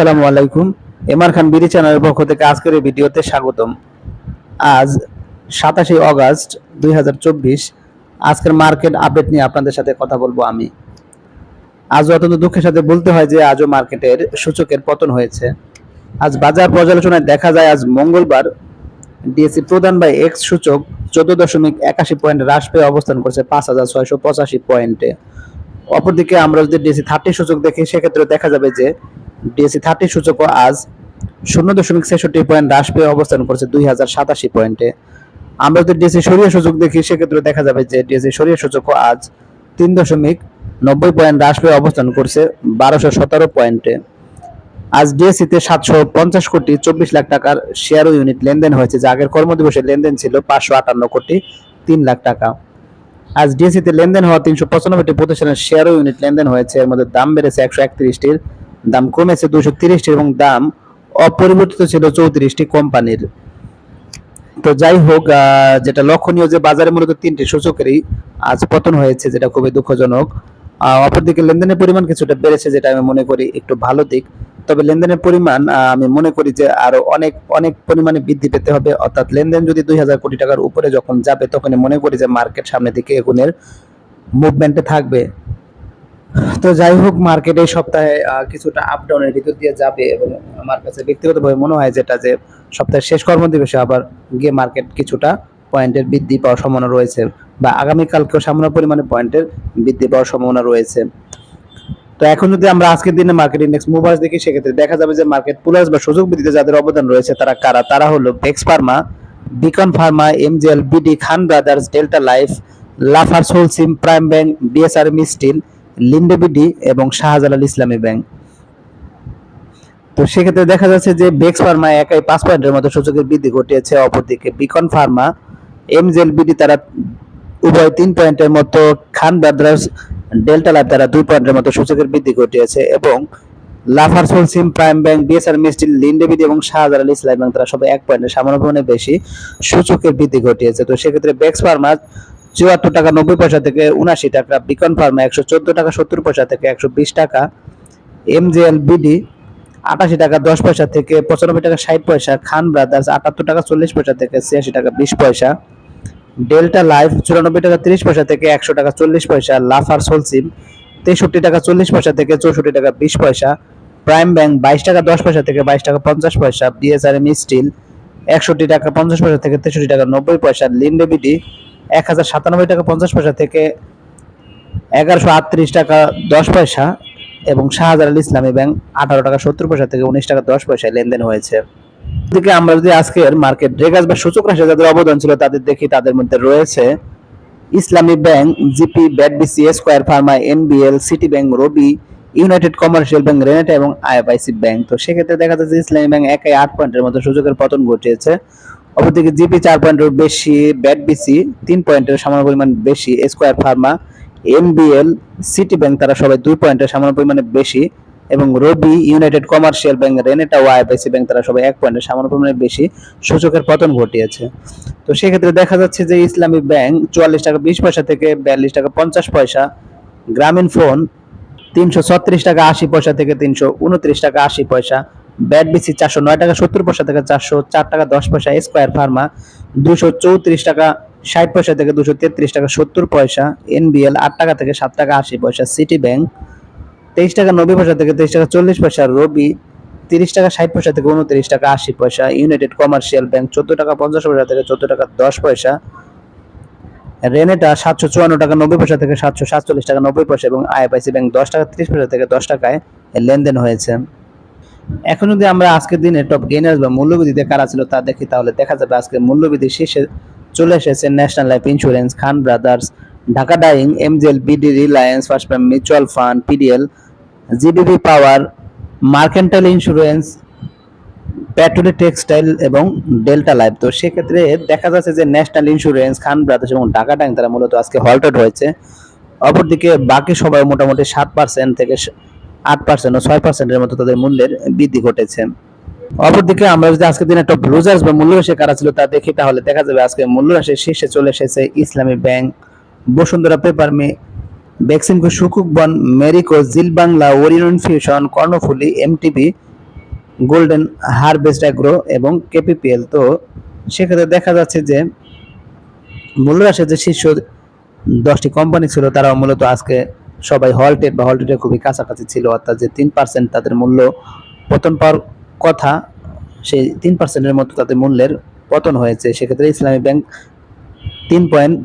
আসসালামু আলাইকুম। এমআর খান বিডি চ্যানেলের পক্ষ থেকে আজকের এই ভিডিওতে স্বাগতম। আজ সাতাশে অগাস্ট দুই আজকের মার্কেট আপডেট নিয়ে আপনাদের সাথে কথা বলব আমি। আজ অত্যন্ত দুঃখের সাথে বলতে হয় যে আজও মার্কেটের সূচকের পতন হয়েছে। আজ বাজার পর্যালোচনায় দেখা যায়, আজ মঙ্গলবার ডিএসসি প্রদান বাই এক্স সূচক চোদ্দ দশমিক একাশি পয়েন্ট হ্রাস পেয়ে অবস্থান করছে পাঁচ হাজার ছয়শো পঁচাশি পয়েন্টে। অপরদিকে আমরা যদি ডিএসসি থার্টি সূচক দেখি, সেক্ষেত্রে দেখা যাবে যে ডিএসসি থার্টি সূচকও আজ শূন্য দশমিক ছেষট্টি পয়েন্ট হ্রাস পেয়ে অবস্থান করছে দুই হাজার সাতাশি পয়েন্টে। আমরা যদি ডিএসসি সরিয়ে সূচক দেখি, সেক্ষেত্রে দেখা যাবে যে ডিএসসি সরিয়ে সূচকও আজ তিন দশমিক নব্বই পয়েন্ট হ্রাস পেয়ে অবস্থান করছে বারোশো সতেরো পয়েন্টে। আজ ডিএসসিতে সাতশো পঞ্চাশ কোটি চব্বিশ লাখ টাকার শেয়ার ও ইউনিট লেনদেন হয়েছে, যা আগের কর্মদিবসের লেনদেন ছিল পাঁচশো আটান্ন কোটি তিন লাখ টাকা। আজ ডিএসসিতে লেনদেন হওয়া তিনশো পঁচানব্বইটি প্রতিষ্ঠানের শেয়ার ও ইউনিট লেনদেন হয়েছে, এর মধ্যে দাম বেড়েছে একশো একত্রিশটির। দাম কমেছে দুশো তিরিশটি এবং দাম অপরিবর্তিত ছিল চৌত্রিশটি কোম্পানির। তো যাই হোক যেটা লক্ষণীয় যে বাজারে মূলত তিনটি সূচকেরই আজ পতন হয়েছে, যেটা খুবই দুঃখজনক। অপরদিকে লেনদেনের পরিমাণ কিছুটা বেড়েছে, যেটা আমি মনে করি একটু ভালো দিক। তবে লেনদেনের পরিমাণ আমি মনে করি যে আরও অনেক অনেক পরিমাণে বৃদ্ধি পেতে হবে, অর্থাৎ লেনদেন যদি দুই হাজার কোটি টাকার উপরে যখন যাবে, তখনই মনে করি যে মার্কেট সামনের দিকে এগুনের মুভমেন্টে থাকবে। তো যাই হোক মার্কেট এই সপ্তাহে কিছুটা আপ ডাউনের ভিতর দিয়ে যাবে এবং আমার কাছে ব্যক্তিগতভাবে মনে হয় যেটা যে সপ্তাহের শেষ কর্মদিবসে আবার গিয়ে মার্কেট কিছুটা পয়েন্টের বৃদ্ধি পাওয়ার সম্ভাবনা রয়েছে বা আগামীকালকেও সামান্য পরিমাণে পয়েন্টের বৃদ্ধি পাওয়ার সম্ভাবনা রয়েছে। তো এখন যদি আমরা আজকের দিনে মার্কেট ইন্ডেক্স মুভার্স দেখি, সেক্ষেত্রে দেখা যাবে যে মার্কেট প্লাস বা সুযোগ বৃদ্ধিতে যাদের অবদান রয়েছে, তারা কারা? তারা হলো Bex Pharma Beacon Pharma MGL BD Khan Brothers Delta Life Lafarge Holcim Prime Bank BSR Steel Linde BD এবং শাহজালাল ইসলামী ব্যাংক। তো সেক্ষেত্রে দেখা যাচ্ছে যে বেক্স ফার্মা একাই পাঁচ পয়েন্টের মতো সূচকের বৃদ্ধি ঘটিয়েছে, অপরদিকে বিকন ফার্মা, এমজেল বিডি তারা উভয় তিন পয়েন্টের মতো, খান ব্রাদার্স, ডেল্টা লাইফ তারা দুই পয়েন্টের মতো সূচকের বৃদ্ধি ঘটিয়েছে এবং Lafarge Holcim Prime Bank, BSR মিস্টিল Linde BD এবং শাহজালাল ইসলাম ব্যাংক তারা সবাই এক পয়েন্টের সামান্য বেশি সূচকের বৃদ্ধি ঘটিয়েছে। তো সেক্ষেত্রে বেক্স ফার্মা চুয়াত্তর টাকা নব্বই পয়সা থেকে উনাশি টাকা বিকন ফার্মা একশো চোদ্দ টাকা, সত্তর পয়সা থেকে একশো বিশ টাকা এমজেএল বিডি আটাশি টাকা, দশ পয়সা থেকে পঁচানব্বই টাকা, ষাট পয়সা খান ব্রাদার্স আটাত্তর টাকা, চল্লিশ পয়সা থেকে ছিয়াশি টাকা, বিশ পয়সা ডেল্টা লাইফ চুরানব্বই টাকা, তিরিশ পয়সা থেকে একশো টাকা, চল্লিশ পয়সা লাফার সোলসিম তেষট্টি টাকা, চল্লিশ পয়সা থেকে চৌষট্টি টাকা, বিশ পয়সা প্রাইম ব্যাংক বাইশ টাকা, দশ পয়সা থেকে বাইশ টাকা, পঞ্চাশ পয়সা বিএসআরএম স্টিল একষট্টি টাকা, পঞ্চাশ পয়সা থেকে তেষট্টি টাকা, নব্বই পয়সা লিন্ডেবিডি এক হাজার সাতানব্বই টাকা পঞ্চাশ পয়সা থেকে এগারোশো আটত্রিশ টাকা দশ পয়সা এবং শাহজালাল ইসলামী ব্যাংক আঠারো টাকা সত্তর পয়সা থেকে উনিশ টাকা দশ পয়সায় লেনদেন হয়েছে। এদিকে আমরা যদি আজকের মার্কেট রেগাস বা সূচক রাশি যাদের অবদান ছিল তাদের দেখি, তাদের মধ্যে রয়েছে ইসলামী Bank, GP ব্যাডবিসি Square Pharma, NBL, City Bank, Robi, United Commercial Bank, Renata এবং আইএফআইসি ব্যাংক। তো সেক্ষেত্রে দেখা যাচ্ছে ইসলামী ব্যাংক একাই আট পয়েন্টের মতো সূচকের পতন ঘটিয়েছে। অপরদিকে জিপি চার পয়েন্টের বেশি ব্যাডবিসি তিন পয়েন্টের সামান্য পরিমাণ বেশি, Square Pharma NBL City Bank তারা সবাই দুই পয়েন্টের সামান্য পরিমাণে বেশি এবং Robi United Commercial Bank, Renata ও আইএফআইসি ব্যাংক তারা সবাই এক পয়েন্টের সামান্য পরিমাণে বেশি সূচকের পতন ঘটিয়েছে। তো সেক্ষেত্রে দেখা যাচ্ছে যে ইসলামী ব্যাংক চুয়াল্লিশ টাকা বিশ পয়সা থেকে বিয়াল্লিশ টাকা পঞ্চাশ পয়সা, গ্রামীণ ফোন তিনশো ছত্রিশ টাকা আশি পয়সা থেকে তিনশো উনত্রিশ টাকা আশি পয়সা ব্যাট বিসি চারশো নয় টাকা, সত্তর পয়সা থেকে চারশো চার টাকা, দশ পয়সা স্কোয়ার ফার্মা দুশো চৌত্রিশ টাকা, ষাট পয়সা থেকে দুশো তেত্রিশ টাকা, সত্তর পয়সা এনবিএল আট টাকা থেকে সাত টাকা, আশি পয়সা সিটি ব্যাংক তেইশ টাকা, নব্বই পয়সা থেকে তেইশ টাকা, চল্লিশ পয়সা রবি তিরিশ টাকা, ষাট পয়সা থেকে উনত্রিশ টাকা, আশি পয়সা ইউনাইটেড কমার্শিয়াল ব্যাংক চোদ্দ টাকা, পঞ্চাশ পয়সা থেকে চোদ্দ টাকা, দশ পয়সা রেনেটা সাতশো চুয়ান্ন টাকা, নব্বই পয়সা থেকে সাতশো সাতচল্লিশ টাকা, নব্বই পয়সা এবং আইএফআইসি ব্যাংক দশ টাকা, ত্রিশ পয়সা থেকে দশ টাকায় লেনদেন হয়েছে। এখন যদি আমরা আজকের দিনে টপ গেইনার্স বা মূল্যবৃদ্ধিতে কারা ছিল তা দেখি, তাহলে দেখা যাবে আজকে মূল্যবৃদ্ধি শীর্ষে চলে এসেছে National Life Insurance Khan Brothers Dhaka Dyeing MGL BD Reliance First Mutual Fund PDL GBB Power Mercantile Insurance পেট্রোলি textile এবং ডেল্টা লাইফ তো সেক্ষেত্রে দেখা যাচ্ছে যে ন্যাশনাল ইন্স্যুরেন্স খান ব্রাদার্স এবং ঢাকা ডাইং তারা মূলত আজকে হল্টেড হয়েছে। অপরদিকে বাকি সবাই মোটামুটি সাত পার্সেন্ট থেকে আট পার্সেন্ট ও ছয় পার্সেন্টের মতো তাদের মূল্যের বৃদ্ধি ঘটেছে। অপরদিকে আমরা যদি আজকের দিনে টপ লুজার্স বা মূল্যরাশি কারা ছিল তা দেখি, তাহলে দেখা যাবে আজকে মূল্যরাশির শীর্ষে চলে এসেছে ইসলামী ব্যাংক। বসুন্ধরা পেপার মে বেক্সিমকো সুকুক বন মেরিকো জিল বাংলা Orion fusion, Karnaphuli MTP golden harvest agro এবং কেপিপিএল। তো সেক্ষেত্রে দেখা যাচ্ছে যে মূল্যহ্রাসের যে শীর্ষ দশটি কোম্পানি ছিল তারা মূলত আজকে সবাই হলটেড বা হলটেডের খুবই কাছাকাছি ছিল, অর্থাৎ যে তিন পার্সেন্ট তাদের মূল্য পতন পাওয়ার কথা, সেই তিন পার্সেন্টের মতো তাদের মূল্যের পতন হয়েছে। সেক্ষেত্রে ইসলামী ব্যাংক তিন পয়েন্ট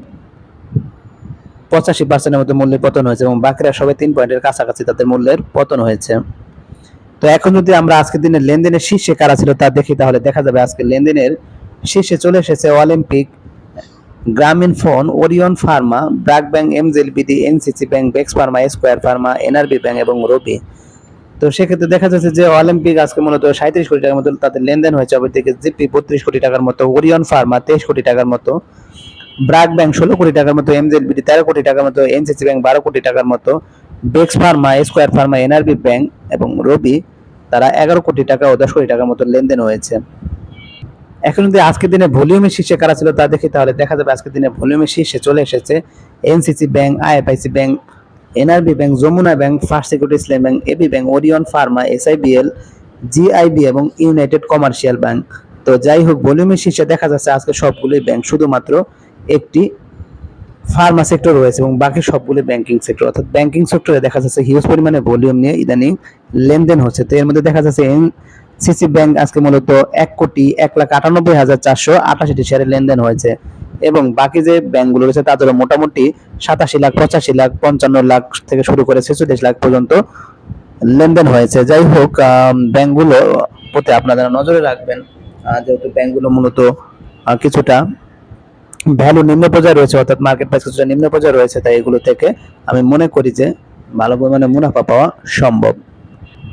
পঁচাশি পার্সেন্টের মতো মূল্যের পতন হয়েছে এবং বাকিরা সবাই তিন পয়েন্টের কাছাকাছি তাদের মূল্যের পতন হয়েছে। তো এখন যদি আমরা আজকের দিনের লেনদেনের শীর্ষে কারা ছিল তা দেখি, তাহলে দেখা যাবে আজকে লেনদেনের শীর্ষে চলে এসেছে Olympic Grameenphone, Orion pharma BRAC bank MJL BD NCC bank, Bex pharma, Square pharma, NRB bank এবং রবি। তো সেক্ষেত্রে দেখা যাচ্ছে যে অলিম্পিক আজকে মূলত সাঁত্রিশ কোটি টাকার মতো তাদের লেনদেন হয়েছে, অপরদিকে জিপি বত্রিশ কোটি টাকার মতো, ওরিয়ন ফার্মা তেইশ কোটি টাকার মতো ব্র্যাক ব্যাংক ষোলো কোটি টাকার মতো এমজেল বিডি তেরো কোটি টাকার মতো, এনসিসি ব্যাংক বারো কোটি টাকার মতো, Bex pharma, Square pharma, NRB bank এবং রবি তারা এগারো কোটি টাকা ও দশ কোটি টাকার মতো লেনদেন হয়েছে। এখন যদি আজকের দিনে ভলিউমের শীর্ষে কারা ছিল তা দেখি, তাহলে দেখা যাবে আজকের দিনে ভলিউমের শীর্ষে চলে এসেছে NCC Bank, IFIC Bank, NRB Bank, Jamuna Bank, First Security Islam Bank, AB Bank, Orion Pharma, SIBL, GIB এবং ইউনাইটেড কমার্শিয়াল ব্যাংক। তো যাই হোক, ভলিউমের শীর্ষে দেখা যাচ্ছে আজকে সবগুলোই ব্যাংক, শুধুমাত্র একটি ফার্মা সেক্টর রয়েছে এবং বাকি সবগুলো ব্যাংকিং সেক্টর। অর্থাৎ ব্যাংকিং সেক্টরে দেখা যাচ্ছে হিউজ পরিমাণে ভলিউম নিয়ে ইদানিং লেনদেন হচ্ছে। তো এর মধ্যে দেখা যাচ্ছে সিসি ব্যাংক আজকে মূলত এক কোটি এক লাখ আটানব্বই হাজার চারশো আটাশিটি শেয়ারের লেনদেন হয়েছে। এবং বাকি যে ব্যাংকগুলো রয়েছে, তাদেরও মোটামুটি সাতাশি লাখ, পঁচাশি লাখ, পঞ্চান্ন লাখ থেকে শুরু করে ছেচল্লিশ লাখ পর্যন্ত লেনদেন হয়েছে। যাই হোক ব্যাংকগুলো প্রতি আপনারা নজরে রাখবেন। যেহেতু ব্যাংকগুলো মূলত কিছুটা ভ্যালু নিম্ন পর্যায়ে রয়েছে, অর্থাৎ মার্কেট প্রাইস কিছুটা নিম্ন পর্যায়ে রয়েছে, তাই এগুলো থেকে আমি মনে করি যে ভালো পরিমাণে মুনাফা পাওয়া সম্ভব।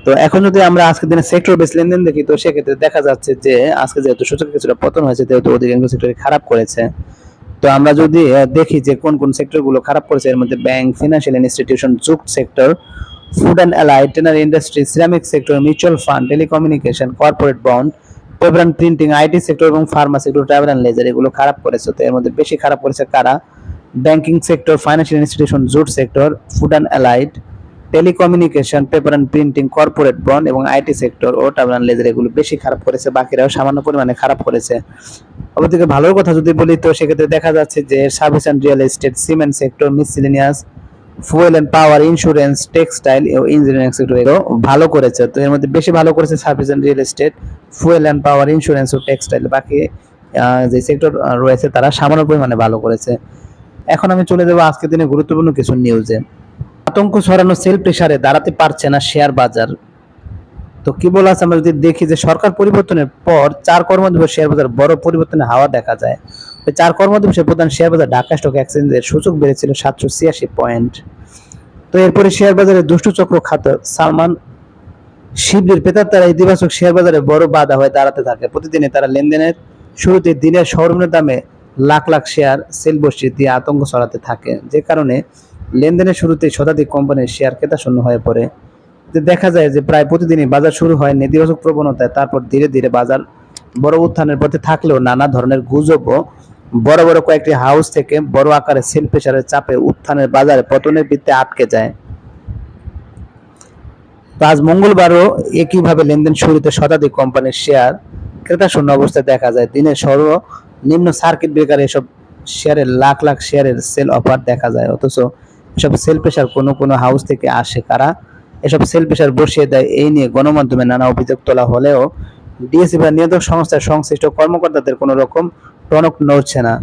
তো এখন যদি আমরা আজকের দিনে সেক্টর বেস লেনদেন দেখি, তো সেক্ষেত্রে দেখা যাচ্ছে যে আজকে যেহেতু সূচক কিছুটা পতন হয়েছে, যেহেতু অধিকাংশ সেক্টরে খারাপ করেছে। তো আমরা যদি দেখি যে কোন কোন সেক্টরগুলো খারাপ করেছে, এর মধ্যে bank financial institution jute sector food and allied tannery industry ceramic sector mutual fund telecommunication corporate bond paper and printing IT sector এবং pharma sector travel and leisure এগুলো খারাপ করেছে। তো এর মধ্যে বেশি খারাপ করেছে কারা? Banking sector financial institution jute sector food and allied telecommunication paper and printing corporate bond এবং আইটি সেক্টর ও ট্রাভেল লেজার এগুলো বেশি খারাপ করেছে, বাকিরাও সামান্য পরিমাণে খারাপ করেছে। অপরদিকে ভালোর কথা যদি বলি, তো সেক্ষেত্রে দেখা যাচ্ছে যে service and real estate cement sector miscellaneous fuel and power insurance textile O engineering sector এগুলো ভালো করেছে। তো এর মধ্যে বেশি ভালো করেছে service and real estate fuel and power insurance O textile বাকি যে সেক্টর রয়েছে তারা সামান্য পরিমাণে ভালো করেছে। এখন আমি চলে যাব আজকের দিনে গুরুত্বপূর্ণ কিছু নিউজে আতঙ্ক ছড়ানো সেল প্রেসারে দাঁড়াতে পারছে না শেয়ার বাজার। তো কি বলা আছে আমরা যদি দেখি যে সরকার পরিবর্তনের পর চার কর্মদিবস শেয়ার বাজার বড় পরিবর্তনের হাওয়া দেখা যায়। চার কর্মদিবসের প্রধান শেয়ার বাজার ঢাকা স্টক এক্সচেঞ্জের সূচক বেড়েছিল সাতশো ছিয়াশি পয়েন্ট তো এরপরে শেয়ার বাজারে দুষ্টু চক্র খাত সালমান শিবলির পেতার তারা ইতিবাচক শেয়ার বাজারে বড় বাধা হয়ে দাঁড়াতে থাকে। প্রতিদিনে তারা লেনদেনের শুরুতে দিনের সর্বনিম্ন দামে লাখ লাখ শেয়ার সেল বসিয়ে দিয়ে আতঙ্ক ছড়াতে থাকে। যে কারণে লেনদেনের শুরুতে শতাধিক কোম্পানির শেয়ার ক্রেতা শূন্য হয়ে পড়ে। দেখা যায় যে প্রায় প্রতিদিনই বাজার শুরু হয় নেতিবাচক প্রবণতায়, তারপর ধীরে ধীরে বাজার বড় উত্থানের পথে থাকলেও নানা ধরনের গুজব ও বড় বড় কয়েকটি হাউস থেকে বড় আকারে সেল প্রেসারের চাপে উত্থানের বাজারে পতনের বৃত্তে আটকে যায়। আজ মঙ্গলবারও একইভাবে লেনদেন শুরুতে শতাধিক কোম্পানির শেয়ার ক্রেতা শূন্য অবস্থায় দেখা যায়। দিনের সর্বনিম্ন সার্কিট ব্রেকারে এসব শেয়ারের লাখ লাখ শেয়ারের সেল অফার দেখা যায়। অথচ এসব সেল প্রেসার কোনো কোনো হাউস থেকে আসে কারা? এসব সেল প্রেসার বসিয়ে দেয়, এই নিয়ে গণমাধ্যমে নানা অভিযোগ তোলা হলেও ডিএসসি বা নিয়ন্ত্রক সংস্থার সংশ্লিষ্ট কর্মকর্তাদের কোনো রকম টনক নড়ছে না।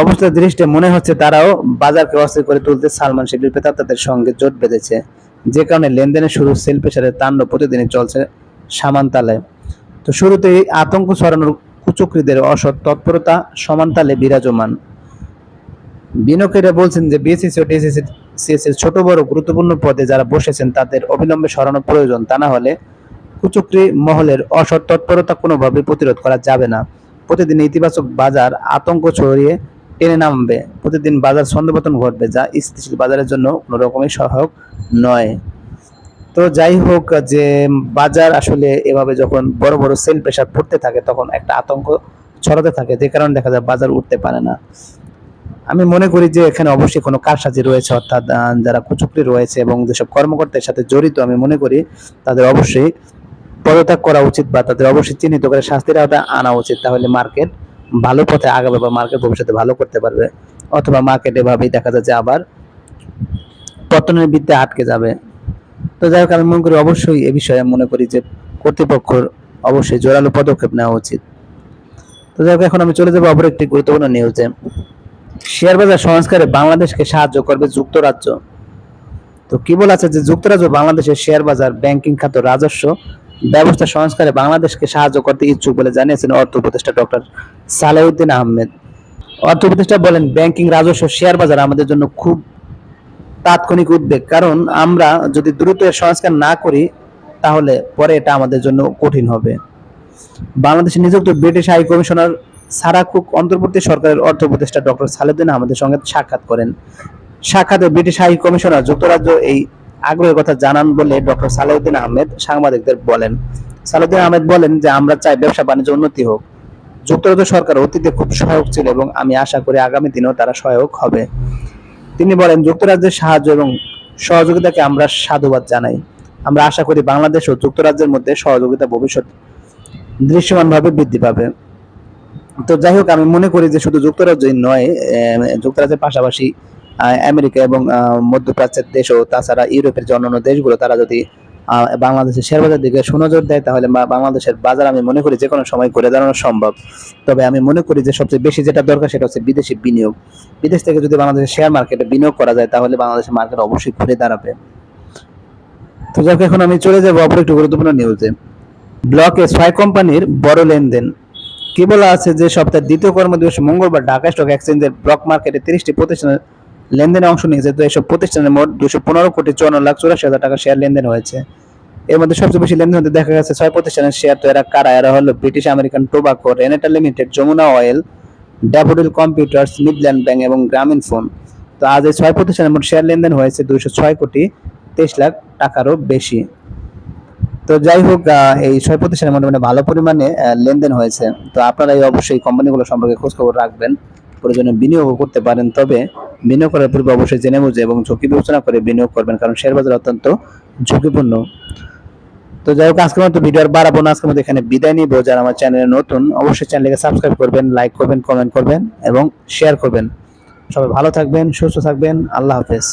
অবস্থার দৃষ্টি মনে হচ্ছে তারাও বাজারকে অস্থির করে তুলতে সালমান শিবির প্রেতাত্তাদের সঙ্গে জোট বেঁধেছে। যে কারণে লেনদেনের শুরু সেল প্রেসারের তাণ্ডব প্রতিদিনই চলছে সামান্তালে। তো শুরুতেই আতঙ্ক ছড়ানোর কুচক্রীদের অসৎ তৎপরতা, সমান্তালে বিরাজমান। বিনিয়োগকারীরা বলছেন যে বিএসসি ও সিএসএর ছোট বড় গুরুত্বপূর্ণ পদে যারা বসেছেন, তাদের অবিলম্বে সরানো প্রয়োজন। তা না হলে কুচক্রী মহলের অসৎ তৎপরতা কোনোভাবে প্রতিরোধ করা যাবে না। প্রতিদিন ইতিবাচক বাজার, আতঙ্ক ছড়িয়ে টেনে নামবে। প্রতিদিন বাজার ছন্দপতন ঘটবে, যা স্থিতিশীল বাজারের জন্য কোনো রকমই সহায়ক নয়। তো যাই হোক, যে বাজার আসলে এভাবে যখন বড় বড় সেল প্রেশার পড়তে থাকে, তখন একটা আতঙ্ক ছড়াতে থাকে। যে কারণে দেখা যায় বাজার উঠতে পারে না। আমি মনে করি যে এখানে অবশ্যই কোনো কারসাজি রয়েছে, অর্থাৎ যারা কুচুকরি রয়েছে এবং যেসব কর্মকর্তার সাথে জড়িত, আমি মনে করি তাদের অবশ্যই পদত্যাগ করা উচিত বা তাদের অবশ্যই চিহ্নিত করে শাস্তির আওতায় আনা উচিত। তাহলে মার্কেট ভালো পথে আগাবে বা মার্কেট ভবিষ্যতে ভালো করতে পারবে। অথবা মার্কেট এভাবেই দেখা যাচ্ছে আবার পতনের বিদ্যা আটকে যাবে। তো যাই হোক, আমি মনে করি অবশ্যই এ বিষয়ে মনে করি যে কর্তৃপক্ষর অবশ্যই জোরালো পদক্ষেপ নেওয়া উচিত। তো যাই হোক, এখন আমি চলে যাব অপর একটি গুরুত্বপূর্ণ নিউজে শেয়ার বাজার সংস্কারে বাংলাদেশকে সাহায্য করবে যুক্তরাজ্য। তো কি বলা আছে যে যুক্তরাজ্য বাংলাদেশের শেয়ার বাজার ব্যাংকিং খাত রাজস্ব ব্যবস্থা সংস্কারে বাংলাদেশকে সাহায্য করতে ইচ্ছুক বলে জানিয়েছেন অর্থ উপদেষ্টা ডক্টর সালেউদ্দিন আহমেদ। অর্থ উপদেষ্টা বলেন, ব্যাংকিং, রাজস্ব শেয়ার বাজার আমাদের জন্য খুব তাৎক্ষণিক উদ্বেগ। কারণ আমরা যদি দ্রুত সংস্কার না করি, তাহলে পরে এটা আমাদের জন্য কঠিন হবে। বাংলাদেশে নিযুক্ত British high commissioner Sarah Cook অন্তর্বর্তী সরকারের অর্থ উপদেষ্টা ডক্টর সালেউদ্দিন আহমেদের সঙ্গে সাক্ষাৎ করেন। সাক্ষাতে ব্রিটিশ হাই কমিশনার যুক্তরাজ্য এই আগ্রহের কথা জানান বলে ডক্টর সালেউদ্দিন আহমেদ সাংবাদিকদের বলেন। সালেউদ্দিন আহমেদ বলেন যে, আমরা চাই ব্যবসা বাণিজ্য উন্নতি হোক। যুক্তরাজ্য সরকার অতীতে খুব সহায়ক ছিল এবং আমি আশা করি আগামী দিনেও তারা সহায়ক হবে। তিনি বলেন, যুক্তরাজ্যের সাহায্য এবং সহযোগিতাকে আমরা সাধুবাদ জানাই। আমরা আশা করি বাংলাদেশ ও যুক্তরাজ্যের মধ্যে সহযোগিতা ভবিষ্যৎ দৃশ্যমানভাবে বৃদ্ধি পাবে। তো যাই হোক, আমি মনে করি যে শুধু যুক্তরাজ্যই নয় যুক্তরাজ্যের পাশাপাশি আমেরিকা এবং মধ্যপ্রাচ্যের দেশ ও তাছাড়া ইউরোপের যে অন্যান্য দেশগুলো, তারা যদি বাংলাদেশের শেয়ার বাজার দিকে সুনজর দেয়, তাহলে বাংলাদেশের বাজার আমি মনে করি যে কোনো সময় করে দাঁড়ানো সম্ভব। তবে আমি মনে করি যে সবচেয়ে বেশি যেটা দরকার সেটা হচ্ছে বিদেশি বিনিয়োগ। বিদেশ থেকে যদি বাংলাদেশের শেয়ার মার্কেটে বিনিয়োগ করা যায়, তাহলে বাংলাদেশের মার্কেট অবশ্যই ঘুরে দাঁড়াবে। তো যাক এখন আমি চলে যাব অপর একটু গুরুত্বপূর্ণ নিউজে ব্লকে ছয় কোম্পানির বড় লেনদেন। কি বলা আছে যে সপ্তাহের দ্বিতীয় কর্ম কর্মদিবস মঙ্গলবার ঢাকা স্টক এক্সচেঞ্জের ব্লক মার্কেটে তিরিশটি প্রতিষ্ঠানের লেনদেনে অংশ নিয়েছে, তো এসব প্রতিষ্ঠানের মোট দুশো পনেরো কোটি চুয়ান্ন লাখ চুরাশি হাজার টাকা শেয়ার লেনদেন হয়েছে। এর মধ্যে সবচেয়ে বেশি লেনদেন হতে দেখা গেছে ছয় প্রতিষ্ঠানের শেয়ার তো এরা কারা? এরা হলো British American tobacco Renata limited Jamuna oil Daffodil computers Midland bank এবং গ্রামীণ ফোন তো আজ এই ছয় প্রতিষ্ঠানের মোট শেয়ার লেনদেন হয়েছে দুশো ছয় কোটি তেইশ লাখ টাকারও বেশি। তো যাই হোক এই ছয় প্রতিষ্ঠানের মোটামুটি ভালো পরিমাণে লেনদেন হয়েছে। তো আপনারা এই অবশ্যই কোম্পানিগুলো সম্পর্কে খোঁজ খবর রাখবেন, প্রয়োজনে বিনিয়োগ করতে পারেন। তবে বিনিয়োগ করার পূর্বে অবশ্যই জেনে বুঝে এবং ঝুঁকি বিবেচনা করে বিনিয়োগ করবেন, কারণ শেয়ার বাজার অত্যন্ত ঝুঁকিপূর্ণ। তো যাই হোক, আজকের মতো ভিডিও আর বাড়াবো না। আজকের মতো এখানে বিদায় নিব। যারা আমার চ্যানেলে নতুন, অবশ্যই চ্যানেলকে সাবস্ক্রাইব করবেন, লাইক করবেন, কমেন্ট করবেন এবং শেয়ার করবেন। সবাই ভালো থাকবেন, সুস্থ থাকবেন। আল্লাহ হাফেজ।